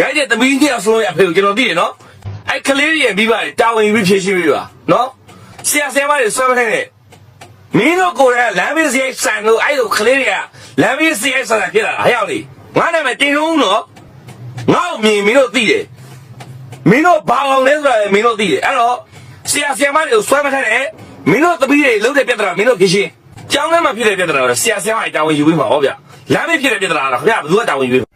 ရိုက်တဲ့သမီးကြီးအဆုံးရဲ့အဖေကိုကျွန်တော်သိတယ်နော်အဲ့ကလေးတွေရဲ့မိဘတွေတာဝန်ယူပြီးဖြည့်ရှင်းပေးပါနော်ဆရာဆရာမတွေဆွဲမခိုင်းနဲ့မင်းတို့ကိုယ်တိုင်လမ်းဘေးစရိုက်ဆန်လို့အဲ့လိုကလေးတွေကလမ်းဘေးစရိုက်ဆန်တာဖြစ်လာတာဟဲ့အောင်လေငါနာမည်တင်လုံးနော်ငါ့ကိုမြင်မင်းတို့သိတယ်မင်းတို့ဘာအောင်လဲဆိုတာမင်းတို့သိတယ်အဲ့တော့ဆရာဆရာမတွေကိုဆွဲမခိုင်းနဲ့မင်းတို့သမီးတွေလုံးတဲ့ပြဿနာမင်းတို့ဖြည့်ရှင်းကျောင်းထဲမှာဖြစ်တဲ့ပြဿနာတော့ဆရာဆရာမတွေတာဝန်ယူပြီးမှာဟောဗျလမ်းဘေးဖြစ်တဲ့ပြဿနာတော့ခင်ဗျာဘယ်သူကတာဝန်ယူပေး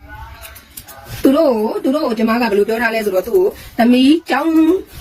သူတို့ကိုသူတို့ကိုကျမကဘယ်လိုပြောထားလဲဆိုတော့သူ့ကိုသမီးကျောင်း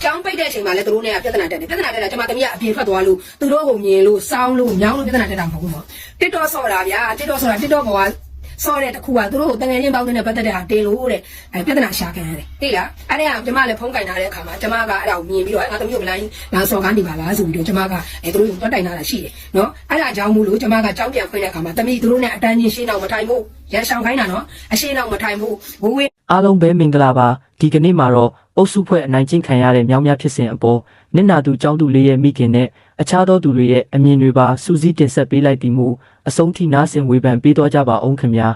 ကျောင်းပိတ်တဲ့အချိန်မှာလဲသူတို့နဲ့ကပြဿနာတက်တယ်ပြဿနာတက်တာကျမသမီးကအပြင်ထွက်သွားလို့သူတို့ကိုမြင်လို့စောင်းလို့ညောင်းလို့ပြဿနာတက်တာမဟုတ်ဘူးနော်တစ်တော့ဆော့တာဗျာတစ်တော့ဆော့တာတစ်တော့ဘောက ဆော့တဲ့တခုကသူတို့ကိုတငယ်ချင်းပေါင်းတဲ့ပတ်သက်တဲ့ဟာတင်လို့တဲ့အဲပြဿနာရှာခံရတယ်သိလားအဲ့ဒါကကျမလည်းဖုန်းကင်ထားတဲ့အခါမှာကျမကအဲ့ဒါကိုမြင်ပြီးတော့ငါသမီးကိုဘလိုင်းလာဆော့ကားနေပါလားဆိုပြီးတော့ကျမကအဲသူတို့ကိုတွတ်တိုင်လာတာရှိတယ်နော်အဲ့ဒါကြောင့်မို့လို့ကျမကကြောင်းပြန်ဖွင့်တဲ့အခါမှာသမီးသူတို့နဲ့အတန်းချင်းရှင်းအောင်မထိုင်ဘူးရန်ဆောင်ခိုင်းတာနော်အရှင်းအောင်မထိုင်ဘူးဝဝေးအားလုံးပဲမင်္ဂလာပါဒီကနေ့မှာတော့အုပ်စုဖွဲ့အနိုင်ကျင့်ခံရတဲ့မြောင်းများဖြစ်စဉ်အပေါ်နင့်နာသူចောင်းသူလေးရဲ့မိခင်နဲ့အခြားသောသူတွေရဲ့အမြင်တွေပါစူးစီးတင်ဆက်ပေးလိုက်သည်မူ အဆုံးထိနားဆင်ဝေဖန်ပေးတော့ကြပါအောင်ခင်ဗျာ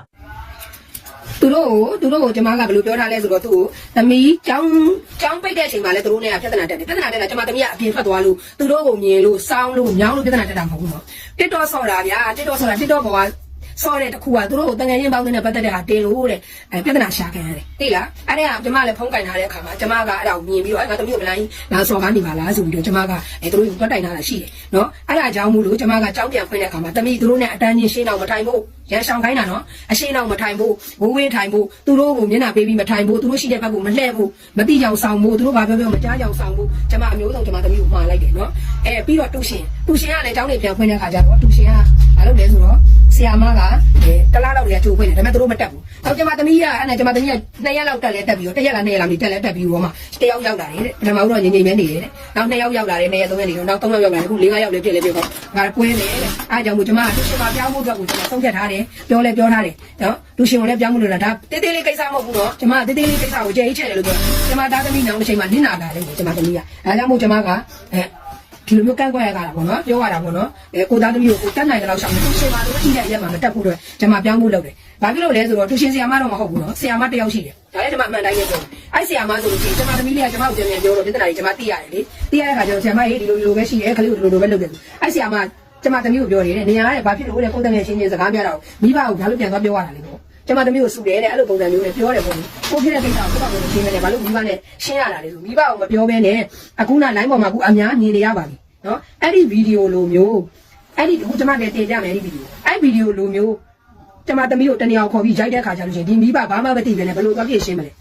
သူတို့ကိုသူတို့ကိုကျမကဘယ်လိုပြောထားလဲဆိုတော့သူ့ကိုသမီးကျောင်းကျောင်းပိတ်တဲ့အချိန်မှာလဲသူတို့နဲ့ကပြဿနာတက်တယ်ပြဿနာတက်တာကျမသမီးကအပြင်ထွက်သွားလို့သူတို့ကိုမြင်လို့စောင်းလို့ညောင်းလို့ပြဿနာတက်တာမဟုတ်ဘူးနော်တစ်တော့ဆော့တာဗျာတစ်တော့ဆော့တာတစ်တော့ဘောက ဆော့တဲ့တခုကသူတို့ကိုတငယ်ချင်းပေါင်းတဲ့ပတ်သက်တဲ့ဟာတင်လို့တဲ့အဲပြဿနာရှာခံရတယ်သိလားအဲ့ဒါကကျမလည်းဖုန်းကင်ထားတဲ့အခါမှာကျမကအဲ့ဒါကိုမြင်ပြီးတော့အဲ့ငါသမီးကိုဘလိုင်းလာဆော့ကားနေပါလားဆိုပြီးတော့ကျမကအဲသူတို့ကိုတွတ်တိုင်ထားတာရှိတယ်နော်အဲ့ဒါကြောင့်မို့လို့ကျမကကြောင်းပြန်ဖွင့်တဲ့အခါမှာသမီးသူတို့နဲ့အတန်းချင်းရှင်းအောင်မထိုင်ဘူးရန်ဆောင်ခိုင်းတာနော်အရှင်းအောင်မထိုင်ဘူးဝဝေးထိုင်ဘူးသူတို့ကိုမျက်နှာပေးပြီးမထိုင်ဘူးသူတို့ရှိတဲ့ဘက်ကိုမလှည့်ဘူးမတိကြောင်ဆောင်ဘူးသူတို့ဘာပြောပြောမကြားကြောင်ဆောင်ဘူးကျမအမျိုးဆုံးကျမသမီးကိုမှားလိုက်တယ်နော်အဲပြီးတော့တူရှင် တူရှင်ကလည်းကျောင်းနေပြန်ဖွင့်တဲ့အခါကျတော့တူရှင်ကဘာလုပ်လဲဆိုတော့ဆီယာမကအဲတလားလောက်တည်းကကြိုးဖွင့်တယ်ဒါပေမဲ့သူတို့မတက်ဘူးတော့ကျမသမီးကအဲ့နဲ့ကျမသမီးကနှစ်ရက်လောက်တက်လဲတက်ပြီးတော့တစ်ရက်လားနှစ်ရက်လားမတက်လဲတက်ပြီးတော့မှတယောက်ရောက်လာတယ်တဲ့ပထမဦးတော့ငြိမ်ငြိမ်ပဲနေတယ်တဲ့နောက်နှစ်ယောက်ရောက်လာတယ်နှစ်ရက်သုံးရက်နေတော့နောက်သုံးယောက်ရောက်လာတယ်အခုလေးငါးယောက်လည်းပြည့်လဲပြည့်တော့ငါကွဲတယ်တဲ့အားကြောင့်မို့ကျမတူရှင်မပြောင်းဖို့အတွက်ကိုကျမဆုံးဖြတ်ထားတယ်ပြောလဲပြောထားတယ်နော်တူရှင်ကိုလည်းပြောင်းဖို့လို့လားဒါတေးသေးလေးကိစ္စမဟုတ်ဘူးနော်ကျမတေးသေးလေးကိစ္စကိုကြဲချဲ့တယ်လို့ပြောကျမသားသမီးနောင်တစ်ချိန်မှာနင့်နာလာတယ်ကျမသမီးကအဲကြောင့်မို့ကျမကအဲ ဒီလိုမျိုးကန့်ကွက်ရတာပေါ့နော်ပြောရတာပေါ့နော်အဲကိုသားသမီးကိုကိုတက်နိုင်တဲ့လောက်ရှောင်တယ်သူရှင်မလို့ရှိတဲ့ရက်မှာမတက်ဖို့အတွက်ကျမပြောင်းဖို့လုပ်တယ်ဘာဖြစ်လို့လဲဆိုတော့သူရှင်ဆရာမတော့မဟုတ်ဘူးနော်ဆရာမတစ်ယောက်ရှိတယ်ဒါလည်းကျမအမှန်တိုင်းပဲပြောတယ်အဲ့ဆရာမဆိုလို့ရှိရင်ကျမသမီးလေးကကျမကိုပြန်ပြန်ပြောတော့ပြဿနာကြီးကျမသိရတယ်လေသိရတဲ့ခါကျတော့ဆရာမရေးဒီလိုဒီလိုပဲရှိတယ်ခလေးကိုဒီလိုလိုပဲလုပ်တယ်အဲ့ဆရာမကျမသမီးကိုပြောတယ်နေရာကဘာဖြစ်လို့လဲကိုယ်တကယ်ချင်းချင်းစကားပြောတာကိုမိဘကိုဘာလို့ပြန်သွားပြောရတာလဲပေါ့ ကျမသမီးကိုစုတယ်တဲ့အဲ့လိုပုံစံမျိုးနဲ့ပြောတယ်ပေါ့ကိုဖြစ်တဲ့ကိစ္စကိုကိုယ့်ဘာလို့ရှင်းမလဲဘာလို့မိဘနဲ့ရှင်းရတာလဲဆိုမိဘကိုမပြောဘဲနဲ့အခုနလိုင်းပေါ်မှာအခုအများမြင်နေရပါပြီနော်အဲ့ဒီဗီဒီယိုလိုမျိုးအဲ့ဒီအခုကျမတင်တင်ကြမယ်အဲ့ဒီဗီဒီယိုအဲ့ဗီဒီယိုလိုမျိုးကျမသမီးကိုတနေအောင်ခေါ်ပြီးရိုက်တဲ့ခါကျလို့ရှိရင်ဒီမိဘဘာမှမသိပဲနဲ့ဘယ်လိုသွားပြည့်ရှင်းမလဲ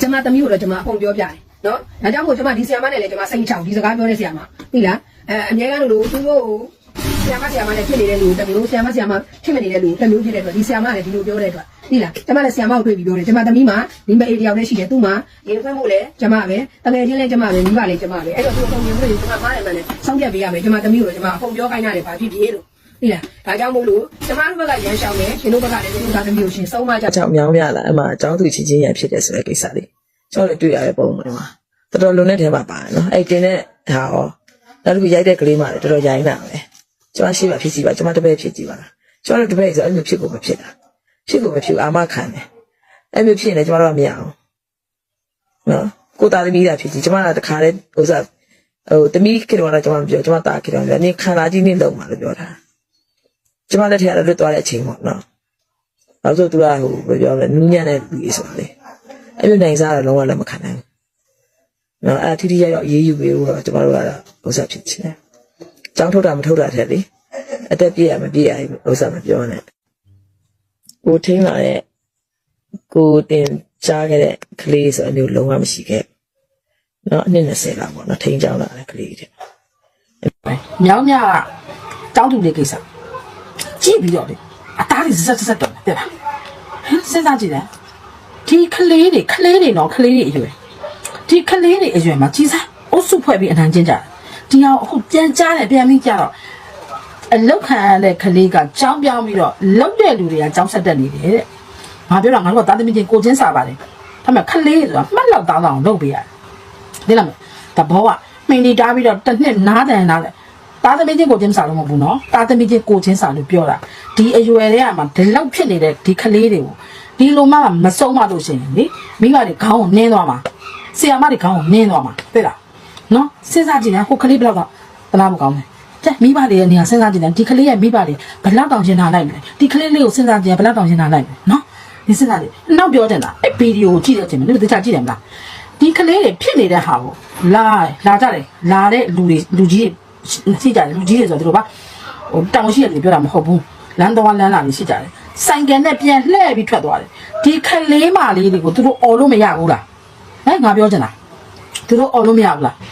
ကျမသမီးကိုတော့ကျမအပုံပြောပြတယ်နော်ဒါကြောင့်မို့ကျမဒီဆီယာမနဲ့လည်းကျမစိတ်ချောင်ဒီစကားပြောတဲ့ဆီယာမသိလားအဲအမြဲတမ်းလို့သူတို့ ဆီယာမဆီယာမနဲ့ဖြစ်နေတဲ့လူတမျိုးဆီယာမဆီယာမဖြစ်မနေတဲ့လူတမျိုးဖြစ်တဲ့အတွက်ဒီဆီယာမလည်းဒီလိုပြောတဲ့အတွက်သိလားကျမလည်းဆီယာမကိုတွေ့ပြီးပြောတယ်ကျမသမီးမှာဒီမအေတယောက်နဲ့ရှိတယ်သူ့မှာရင်ခွင့်ဖို့လည်းကျမပဲတကယ်ချင်းလည်းကျမပဲမိဘလည်းကျမပဲအဲ့တော့သူ့အုံရင်ခွင့်ကျမမားတယ်မှန်တယ်စောင့်ပြပေးရမယ်ကျမသမီးကိုလည်းကျမအပုံပြောခိုင်းရတယ်ဘာဖြစ်ဖြစ်လို့သိလားဒါကြောင့်မို့လို့ကျမတို့ဘက်ကရန်ရှောင်တယ်ရှင်တို့ဘက်ကလည်းသူ့သားသမီးကိုရှင်ဆုံးမကြအကြောင်းမြောင်းပြလာအမှအကြောင်းသူချင်းချင်းရဖြစ်တယ်ဆိုတဲ့ကိစ္စလေးကျွန်တော်တို့တွေ့ရတဲ့ပုံမှန်မှာတော်တော်လွန်တဲ့ထဲမှာပါတယ်နော်အဲ့တင်တဲ့ဟာရောနောက်တစ်ခုရိုက်တဲ့ကလေးမှလည်းတော်တော်ရိုင်းတာပဲ ကျွန်မရှိပါဖြစ်စီပါကျွန်မတပည့်ဖြစ်ကြည့်ပါလားကျွန်တော်တို့တပည့်ဆိုအဲ့လိုဖြစ်ကိုမဖြစ်တာဖြစ်ကိုမဖြစ်အာမခံတယ်အဲ့လိုဖြစ်နေကျွန်တော်တို့ကမရအောင်နော်ကိုသားသမီးတာဖြစ်ကြည့်ကျွန်မကတခါတည်းဥစားဟိုသမီးခေတော်တော့ကျွန်မမပြောကျွန်မတာခေတော်ပြောနင်ခန္ဓာကြီးနင်းလုံးမှာလို့ပြောတာကျွန်မလက်ထက်ကလည်းလွတ်သွားတဲ့အချိန်ပေါ့နော်နောက်ဆိုသူကဟိုဘယ်ပြောလဲနူးညံ့တဲ့လူကြီးဆိုတာလေအဲ့လိုနိုင်စားတော့လုံးဝလက်မခံနိုင်ဘူးနော်အဲ့ထိထိရောက်ရောက်အေးအေးယူပြီးတော့ကျမတို့ကတော့ဥစ္စာဖြစ်ချင်တယ်။ ကြောင်းထုတ်တာမထုတ်တာတဲ့လေအသက်ပြည့်ရမပြည့်ရဥစ္စာမပြောနဲ့ကိုထင်းလာတဲ့ကိုတင်ကြားခဲ့တဲ့ကလေးဆိုအမျိုးလုံးဝမရှိခဲ့ဘူးနော်အနည်း20လောက်ပေါ့နော်ထိန်းချောင်းလာတဲ့ကလေးတွေမြောင်းမြကတောင်းတူလေးကိစ္စကြည့်ပြီးတော့လေအသားတွေဆက်ဆက်ဆက်တော့တဲ့လားဟမ်စဉ်းစားကြည့်တယ်ဒီကလေးတွေကလေးတွေတော့ကလေးတွေအရွယ်ဒီကလေးတွေအရွယ်မှာကြီးစားအုပ်စုဖွဲ့ပြီးအနံကျင်းကြတယ် ဒီအောင်အခုပြန်ကြားတယ်ပြန်ပြီးကြတော့အလောက်ခံရတဲ့ကလေးကကြောင်းပြောင်းပြီးတော့လောက်တဲ့လူတွေကကြောင်းဆက်တက်နေတယ်တဲ့ငါပြောတာငါတို့ကတာသမီချင်းကိုချင်းစားပါတယ်ဒါပေမဲ့ကလေးဆိုတာမှတ်လောက်သားအောင်လုပ်ပေးရတယ်ဒီလားမတဘောကမှင်တီတားပြီးတော့တစ်နှစ်နားတယ်နားတယ်သားသမီးချင်းကိုချင်းစာလို့မဟုတ်ဘူးနော်သားသမီးချင်းကိုချင်းစာလို့ပြောတာဒီအရွယ်တွေကမှဒီလောက်ဖြစ်နေတဲ့ဒီကလေးတွေကိုဒီလိုမှမဆုံးမလို့ရှိရင်လေမိဘတွေခေါင်းကိုနင်းသွားမှာဆရာမတွေခေါင်းကိုနင်းသွားမှာသိလား နော်စဉ်းစားကြည့်ရင်ဟိုကလေးဘယ်တော့ကဘလားမကောင်းလဲကြက်မိဘတွေရဲ့နေရာစဉ်းစားကြည့်ရင်ဒီကလေးရဲ့မိဘတွေဘယ်လောက်တောင်ရှင်းထားလိုက်မလဲဒီကလေးလေးကိုစဉ်းစားကြည့်ရင်ဘယ်လောက်တောင်ရှင်းထားလိုက်မလဲနော်ဒီစဉ်းစားကြည့်နောက်ပြောတင်တာအဲ့ဗီဒီယိုကိုကြည့်တဲ့အချိန်မှာဒီတခြားကြည့်တယ်မလားဒီကလေးတွေဖြစ်နေတဲ့ဟာကိုလာလာကြတယ်လာတဲ့လူတွေလူကြီးတွေရှိကြတယ်လူကြီးတွေဆိုတော့ဒီလိုပါဟိုတောင်ရှိရတယ်ပြောတာမဟုတ်ဘူးလမ်းတော်လမ်းလာနေရှိကြတယ်ဆိုင်ကယ်နဲ့ပြန်လှည့်ပြီးထွက်သွားတယ်ဒီကလေးမလေးတွေကိုသူတို့អော်လို့မရဘူးလားဟဲ့ငါပြောချင်တာသူတို့អော်လို့မရဘူးလားအော်ဒါ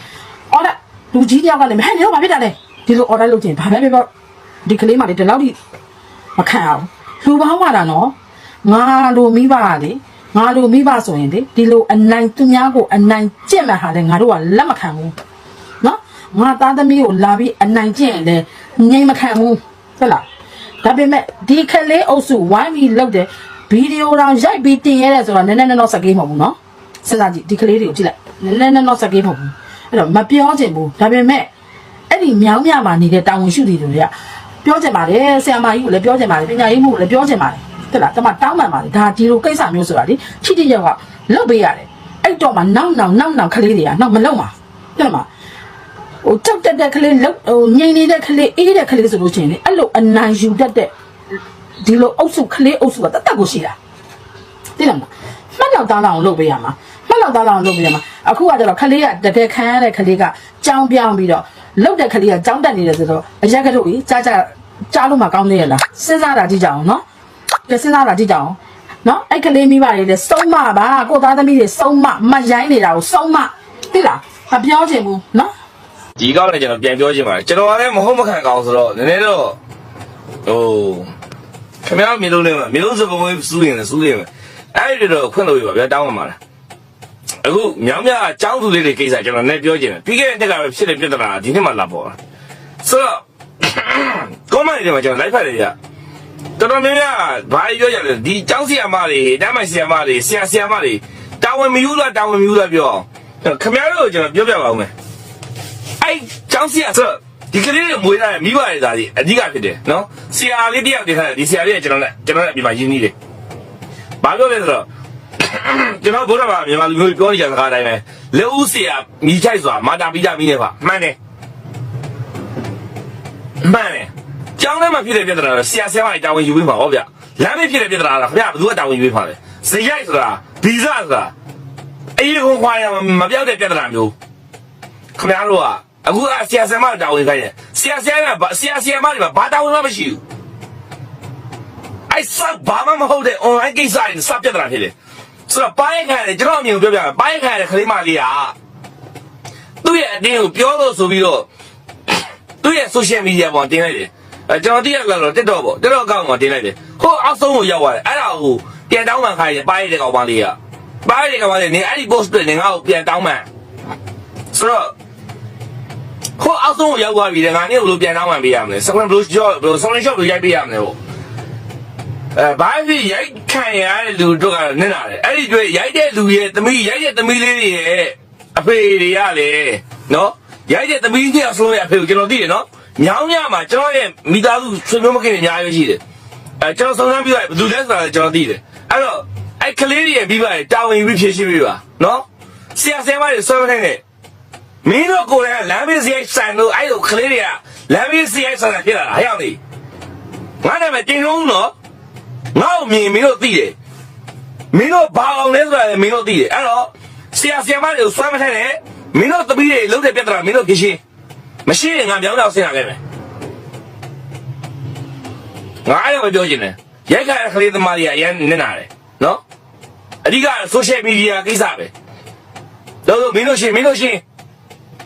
လူကြီးတယောက်ကလည်းဟဲ့နေတော့ဘာဖြစ်တာလဲဒီလို order လုပ်ချင်ဘာပဲပြောပြောဒီကလေးမလေးဒီလောက်ထိမခံအောင်လူပေါင်းပါတာနော်ငါလိုမိဘကလေငါလိုမိဘဆိုရင်လေဒီလိုအနိုင်သူများကိုအနိုင်ကျင့်မှဟာလေငါတို့ကလက်မခံဘူးနော်ငါသားသမီးကိုလာပြီးအနိုင်ကျင့်ရင်လေငြိမ်မခံဘူးဟုတ်လားဒါပေမဲ့ဒီကလေးအုပ်စုဝိုင်းပြီးလုပ်တယ်ဗီဒီယိုတောင်ရိုက်ပြီးတင်ရဲတယ်ဆိုတော့နည်းနည်းတော့စကေးမဟုတ်ဘူးနော်စဉ်းစားကြည့်ဒီကလေးတွေကိုကြည့်လိုက်နည်းနည်းတော့စကေးမဟုတ်ဘူး အဲ့တော့မပြောချင်ဘူးဒါပေမဲ့အဲ့ဒီမြောင်းမြမှာနေတဲ့တာဝန်ရှိသူတွေကပြောချင်ပါတယ်ဆရာမကြီးကိုလည်းပြောချင်ပါတယ်ပညာရေးမှုကိုလည်းပြောချင်ပါတယ်ဟုတ်လားတမတောင်းပန်ပါတယ်ဒါဒီလိုကိစ္စမျိုးဆိုတာလေချိတိရောက်ကလုတ်ပေးရတယ်အဲ့တော့မှနောက်နောက်နောက်နောက်ကလေးတွေကနောက်မလုံပါဟုတ်လားမဟိုကြောက်တက်တဲ့ကလေးလုတ်ဟိုငြိမ်နေတဲ့ကလေးအေးတဲ့ကလေးဆိုလို့ရှိရင်လေအဲ့လိုအနိုင်ယူတတ်တဲ့ဒီလိုအုပ်စုကလေးအုပ်စုကတတ်တတ်ကိုရှိတာသိလားမမှတ်လောက်သားလောက်လုပ်ပေးရမှာမှတ် လောက်သားလောက်လုပ်ပေးရမှာအခုကကျတော့ကလေးကတကယ်ခံရတဲ့ကလေးကကြောင်းပြောင်းပြီးတော့လုတ်တဲ့ကလေးကကြောင်းတက်နေတယ်ဆိုတော့အရက်ကတို့ကြီးကြားကြားကြားလို့မှကောင်းသေးရလားစဉ်းစားတာကြည့်ကြအောင်နော်ကြစဉ်းစားတာကြည့်ကြအောင်နော်အဲ့ကလေးမိဘတွေလည်းစုံမပါကိုသားသမီးတွေစုံမမရိုင်းနေတာကိုစုံမသိလားမပြောချင်ဘူးနော်ဒီကောက်လည်းကျွန်တော်ပြန်ပြောချင်ပါတယ်ကျွန်တော်ကလည်းမဟုတ်မခံကောင်းဆိုတော့နည်းနည်းတော့ဟိုခင်ဗျားမျိုးလုံးလေးမှာမျိုးလုံးစပုံးစူးနေတယ်စူးနေမယ်အဲ့ဒီတော့ခွင့်လို့ရပါဗျာတောင်းပါမှာလား အခုမြောင်မြအကြောင်းသူလေးတွေကိစ္စကျွန်တော်လည်းပြောချင်တယ်ပြီးခဲ့တဲ့တက်ကပဲဖြစ်တဲ့ပြဿနာဒီနေ့မှလာပေါ်တာဆိုတော့ကောမန့်တွေမှာကျွန်တော်လိုက်ဖတ်တယ်ကြတော်တော်များများဘာပြောကြလဲဒီကျောင်းဆီယမတွေတမ်းမဆီယမတွေဆရာဆီယမတွေတာဝန်မယူလားတာဝန်မယူလားပြောအောင်ခင်ဗျားတို့ကျွန်တော်ပြောပြပါဦးမယ်အဲ့ကျောင်းဆရာဆိုဒီကလေးတွေမွေးလာတဲ့မိဘတွေသားကြီးအဓိကဖြစ်တယ်နော်ဆရာလေးတယောက်တည်းထားတယ်ဒီဆရာလေးကကျွန်တော်နဲ့ကျွန်တော်နဲ့အပြင်မှာရင်းနှီးတယ်ဘာပြောလဲဆိုတော့ ကျွန်တော်ဘုရားမှာမြန်မာလူမျိုးပြောနေကြစကားအတိုင်းပဲလက်ဦးဆရာမိချိုက်စွာမာတာပိကြမိနေပါမှန်တယ်မှန်တယ်ကျောင်းထဲမှာဖြစ်တဲ့ပြဿနာတော့ဆရာဆရာမတွေတာဝန်ယူပြီးမှာဟောဗျလမ်းမေးဖြစ်တဲ့ပြဿနာကခင်ဗျာဘယ်သူကတာဝန်ယူပြီးမှာလဲဇေယိုက်ဆိုတာဗီဇဆိုတာအေးခွန်ခွာရမပြောက်တဲ့ပြဿနာမျိုးခင်ဗျားတို့ကအခုကဆရာဆရာမတာဝန်ခိုင်းတယ်ဆရာဆရာကဆရာဆရာမတွေဘာတာဝန်မှမရှိဘူးအဲ့စပ်ဘာမှမဟုတ်တဲ့ online ကိစ္စတွေစပ်ပြတ်တာဖြစ်တယ် ဆိုတော့ပိုင်းခိုင်းတယ်ကျွန်တော်အမြင်ကိုပြောပြမယ်ပိုင်းခိုင်းတဲ့ခလေးမလေးကသူ့ရဲ့အတင်းကိုပြောလို့ဆိုပြီးတော့သူ့ရဲ့ social media ပေါ်တင်လိုက်တယ်အဲကျွန်တော်တည့်ရလာတော့ TikTok ပေါ့ TikTok အကောင့်မှာတင်လိုက်တယ်ဟိုအောက်ဆုံးကိုရောက်သွားတယ်အဲ့ဒါကိုပြန်တောင်းပန်ခိုင်းတယ်ပိုင်းတဲ့ကောင်မလေးကပိုင်းတဲ့ကောင်မလေးနေအဲ့ဒီ post တွေနေငါ့ကိုပြန်တောင်းပန်ဆိုတော့ဟိုအောက်ဆုံးကိုရောက်သွားပြီလေငါနေ့ဘယ်လိုပြန်တောင်းမှပေးရမလဲစကွန်ဘယ်လိုကြော့ဘယ်လိုဆောင်းလင်းရှော့ဘယ်လိုရိုက်ပေးရမလဲပေါ့ အဲဘာဖြစ်ရိုက်ခံရတဲ့လူတို့ကနင်းလာတယ်အဲ့ဒီတွေ့ရိုက်တဲ့လူရဲ့သမီးရိုက်တဲ့သမီးလေးတွေရဲ့အဖေတွေကလေနော်ရိုက်တဲ့သမီးကြီးအဆုံးရဲ့အဖေကိုကျွန်တော်သိတယ်နော်ညောင်းညမှာကျွန်တော်ရဲ့မိသားစုဆွေမျိုးမခင်တွေအများကြီးရှိတယ်အဲကျွန်တော်စုံစမ်းပြီးတော့ဘယ်သူလဲဆိုတာကျွန်တော်သိတယ်အဲ့တော့အဲ့ကလေးတွေရဲ့ပြီးပါတာဝန်ယူပြီးဖြည့်ရှင်းပေးပါနော်ဆရာဆရာမတွေဆွဲမထိုင်နဲ့မင်းတို့ကိုယ်တိုင်ကလမ်းဘေးစီရိုက်ဆန်လို့အဲ့လိုကလေးတွေကလမ်းဘေးစီရိုက်ဆန်တာဖြစ်လာတာဟဲ့အောင်လေငါနာမည်တင်လုံးနော် ငါ့ကိုမြင်မင်းတို့သိတယ်မင်းတို့ဘာအောင်လဲဆိုတာလည်းမင်းတို့သိတယ်အဲ့တော့ဆရာဆရာမတွေကိုစွမ်းမထိုင်နဲ့မင်းတို့တပီးတွေလုံးတဲ့ပြဿနာမင်းတို့ဖြစ်ရှင်းမရှိရင်ငါပြောင်းတော့ဆင်ရခဲ့မယ်ငါအဲ့လိုပဲပြောချင်တယ်ရိုက်ခါကလေးသမားတွေကအရင်နစ်နာတယ်နော်အဓိက social media ကိစ္စပဲတော့မင်းတို့ရှင်းမင်းတို့ရှင်း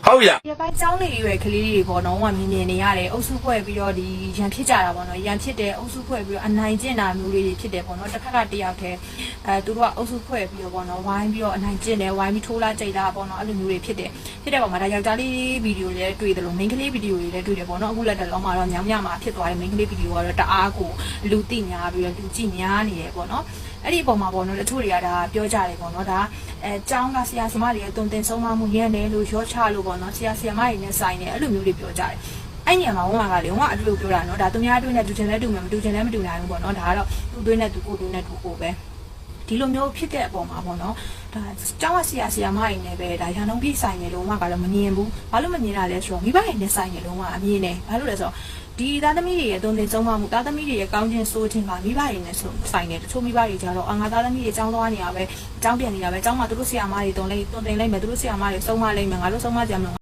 ဟုတ်ပြီလားဒီပိုင်းကျောင်းလေးရွယ်ကလေးတွေပေါ့နော်ဟိုကမြင်မြင်နေရတယ်အုပ်စုဖွဲ့ပြီးတော့ဒီရန်ဖြစ်ကြတာပေါ့နော်ရန်ဖြစ်တယ်အုပ်စုဖွဲ့ပြီးတော့အနိုင်ကျင့်တာမျိုးလေးတွေဖြစ်တယ်ပေါ့နော်တစ်ခါကတယောက်တည်းအဲသူတို့ကအုပ်စုဖွဲ့ပြီးတော့ပေါ့နော်ဝိုင်းပြီးတော့အနိုင်ကျင့်တယ်ဝိုင်းပြီးထိုးလာကြိတ်တာပေါ့နော်အဲ့လိုမျိုးတွေဖြစ်တယ်ဖြစ်တဲ့ပုံမှာဒါယောက်ျားလေးဗီဒီယိုတွေလည်းတွေ့တယ်လို့ main ကလေးဗီဒီယိုတွေလည်းတွေ့တယ်ပေါ့နော်အခုလက်တလုံးမှာတော့ညောင်ညမှာဖြစ်သွားတယ် main ကလေးဗီဒီယိုကတော့တအားကိုလူသိများပြီးတော့လူကြည့်များနေတယ်ပေါ့နော်အဲ့ဒီအပေါ်မှာပေါ့နော်တချို့တွေကဒါပြောကြတယ်ပေါ့နော်ဒါအဲကျောင်းကဆရာဆရာမတွေရဲ့တုံတင်ဆုံးမမှုရဲတယ်လို့ရောချလို့ပေါ့နော်ဆရာဆရာမတွေနဲ့ဆိုင်တယ်အဲ့လိုမျိုးတွေပြောကြတယ်အဲ့ညမှာဝမ်းကလေဝမ်းအတူတူပြောတာနော်ဒါသူများအတွင်းနဲ့တူချင်လဲတူမယ်မတူချင်လဲမတူနိုင်ဘူးပေါ့နော်ဒါကတော့သူ့အတွင်းနဲ့သူကိုယ်အတွင်းနဲ့သူကိုယ်ပဲ ဒီလိုမျိုးဖြစ်တဲ့အပေါ်မှာပေါ့နော်ဒါကျောင်းကဆရာဆရာမတွေနဲ့ပဲဒါရန်လုံးပြည့်ဆိုင်နေလို့မှကတော့မမြင်ဘူးဘာလို့မမြင်တာလဲဆိုတော့မိဘတွေနဲ့ဆိုင်နေလို့မှအမြင်နေဘာလို့လဲဆိုတော့ဒီသားသမီးတွေရဲ့တုံတင်ဆုံးမမှုသားသမီးတွေရဲ့ကောင်းခြင်းဆိုးခြင်းကမိဘတွေနဲ့ဆိုဆိုင်နေတချို့မိဘတွေကြတော့အာငါသားသမီးတွေကျောင်းသွားနေရပဲကျောင်းပြန်နေတာပဲကျောင်းမှာသူတို့ဆရာမတွေတုံးလိုက်တုံတင်လိုက်မယ်သူတို့ဆရာမတွေဆုံးမလိုက်မယ်ငါတို့ဆုံးမကြမလို့